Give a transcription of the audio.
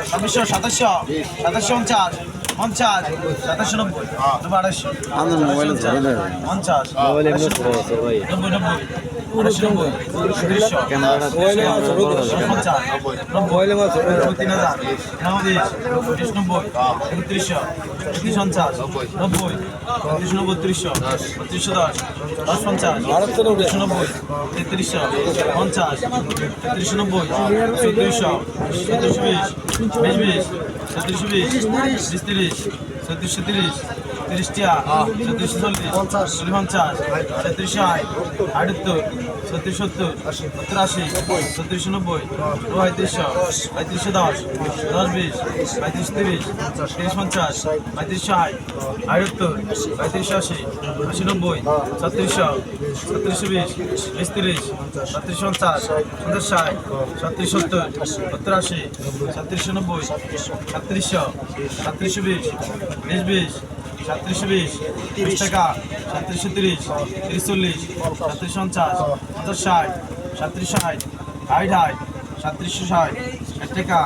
ছাব্বিশশো সাতাশশো সাতাশশো পঞ্চাশ পঞ্চাশ সাতাশশো নব্বই নব্বই আড়াইশো। আমার মোবাইলে পঞ্চাশ মোবাইল নব্বই নব্বই পঞ্চাশ বেশি বিশ তিরিশ চৌত্রিশশো তিরিশ তিরিশটিয়া চৌত্রিশশো চল্লিশ চল্লিশ পঞ্চাশ তেত্রিশশো আট আটাত্তর ছত্রিশ সত্তর সত্তর আশি ছত্রিশশো নব্বই পঁয়ত্রিশশো পঁয়ত্রিশশো দশ দশ বিশ পঁয়ত্রিশ তিরিশ তিরিশ পঞ্চাশ পঁয়ত্রিশশো আট আটাত্তর পঁয়ত্রিশশো আশি আশি নব্বই ছত্রিশশো ছত্রিশশো বিশ বিশ তিরিশ ছত্রিশশো পঞ্চাশ পঞ্চাশ ষাট ছত্রিশ সত্তর সত্তর আশি ছত্রিশশো নব্বই সাতত্রিশশো সাতত্রিশশো বিশ বিশ বিশ সাতত্রিশ বিশ তিরিশ টাকা, সাতত্রিশশো তিরিশ তিরিশ চল্লিশ সাতত্রিশ পঞ্চাশ পঞ্চাশ ষাট সাতত্রিশ ষাট ষাট ষাট, সাতত্রিশশো ষাট ষাট টাকা।